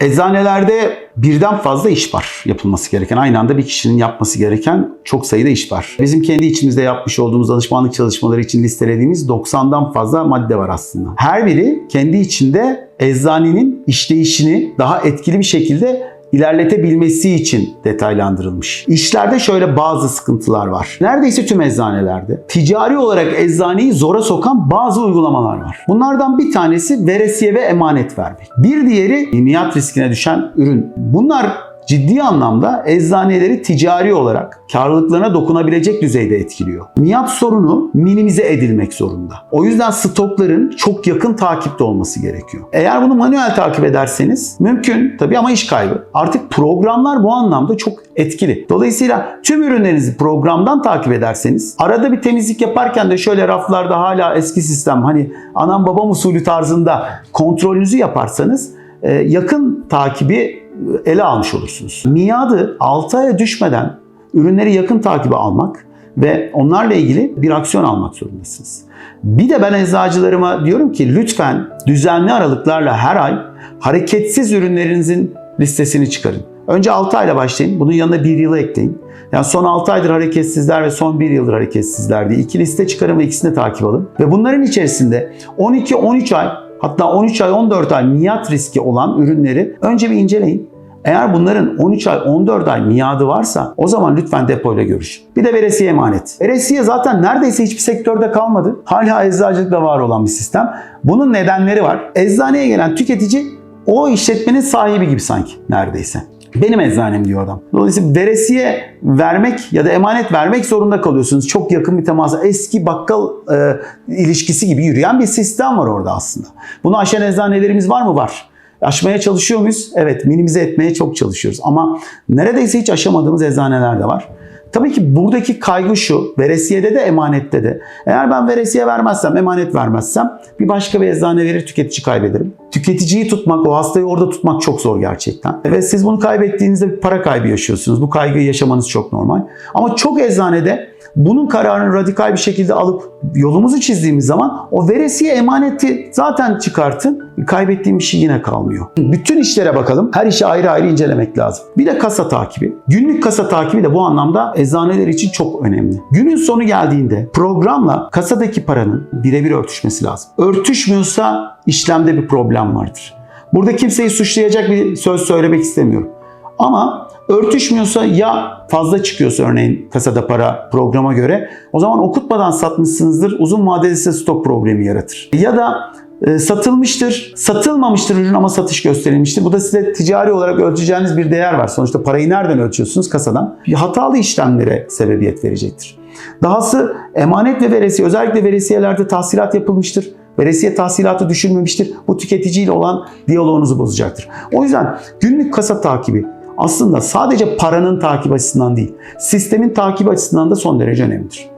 Eczanelerde birden fazla iş var yapılması gereken. Aynı anda bir kişinin yapması gereken çok sayıda iş var. Bizim kendi içimizde yapmış olduğumuz danışmanlık çalışmaları için listelediğimiz 90'dan fazla madde var aslında. Her biri kendi içinde eczanenin işleyişini daha etkili bir şekilde ilerletebilmesi için detaylandırılmış. İşlerde şöyle bazı sıkıntılar var. Neredeyse tüm eczanelerde ticari olarak eczaneyi zora sokan bazı uygulamalar var. Bunlardan bir tanesi veresiye ve emanet vermek. Bir diğeri imiyat riskine düşen ürün. Bunlar ciddi anlamda eczaneleri ticari olarak karlılıklarına dokunabilecek düzeyde etkiliyor. Miyat sorunu minimize edilmek zorunda. O yüzden stokların çok yakın takipte olması gerekiyor. Eğer bunu manuel takip ederseniz mümkün tabii ama iş kaybı. Artık programlar bu anlamda çok etkili. Dolayısıyla tüm ürünlerinizi programdan takip ederseniz arada bir temizlik yaparken de şöyle raflarda hala eski sistem hani anam babam usulü tarzında kontrolünüzü yaparsanız e, yakın takibi ele almış olursunuz. Miadı 6 aya düşmeden ürünleri yakın takibe almak ve onlarla ilgili bir aksiyon almak zorundasınız. Bir de ben eczacılarıma diyorum ki lütfen düzenli aralıklarla her ay hareketsiz ürünlerinizin listesini çıkarın. Önce 6 ayla başlayın. Bunun yanına 1 yılı ekleyin. Yani son 6 aydır hareketsizler ve son 1 yıldır hareketsizler diye iki liste çıkarın ikisini de takip alın. Ve bunların içerisinde 12-13 ay hatta 13 ay 14 ay miyat riski olan ürünleri önce bir inceleyin. Eğer bunların 13 ay 14 ay miadı varsa o zaman lütfen depoyla görüşün. Bir de veresiye emanet. Veresiye zaten neredeyse hiçbir sektörde kalmadı. Hala eczacılıkta var olan bir sistem. Bunun nedenleri var. Eczaneye gelen tüketici o işletmenin sahibi gibi sanki neredeyse. Benim eczanem diyor adam. Dolayısıyla veresiye vermek ya da emanet vermek zorunda kalıyorsunuz. Çok yakın bir temasa eski bakkal e, ilişkisi gibi yürüyen bir sistem var orada aslında. Bunu aşan eczanelerimiz var mı? Var. Aşmaya çalışıyor muyuz? Evet, minimize etmeye çok çalışıyoruz. Ama neredeyse hiç aşamadığımız eczaneler de var. Tabii ki buradaki kaygı şu, veresiyede de emanette de. Eğer ben veresiye vermezsem, emanet vermezsem bir başka bir eczane verir, tüketici kaybederim. Tüketiciyi tutmak, o hastayı orada tutmak çok zor gerçekten. Ve siz bunu kaybettiğinizde bir para kaybı yaşıyorsunuz. Bu kaygıyı yaşamanız çok normal. Ama çok eczanede bunun kararını radikal bir şekilde alıp yolumuzu çizdiğimiz zaman o veresiye emaneti zaten çıkartın. Kaybettiğim şey yine kalmıyor. Bütün işlere bakalım. Her işi ayrı ayrı incelemek lazım. Bir de kasa takibi. Günlük kasa takibi de bu anlamda eczaneler için çok önemli. Günün sonu geldiğinde programla kasadaki paranın birebir örtüşmesi lazım. Örtüşmüyorsa işlemde bir problem vardır. Burada kimseyi suçlayacak bir söz söylemek istemiyorum. Ama örtüşmüyorsa ya fazla çıkıyorsa örneğin kasada para programa göre o zaman okutmadan satmışsınızdır uzun vadede size stok problemi yaratır. Ya da e, satılmıştır, satılmamıştır ürün ama satış gösterilmiştir. Bu da size ticari olarak ölçeceğiniz bir değer var. Sonuçta parayı nereden ölçüyorsunuz? Kasadan. Hatalı işlemlere sebebiyet verecektir. Dahası emanet ve veresiye özellikle veresiyelerde tahsilat yapılmıştır. Veresiye tahsilatı düşürmemiştir. Bu tüketiciyle olan diyaloğunuzu bozacaktır. O yüzden günlük kasa takibi aslında sadece paranın takip açısından değil, sistemin takip açısından da son derece önemlidir.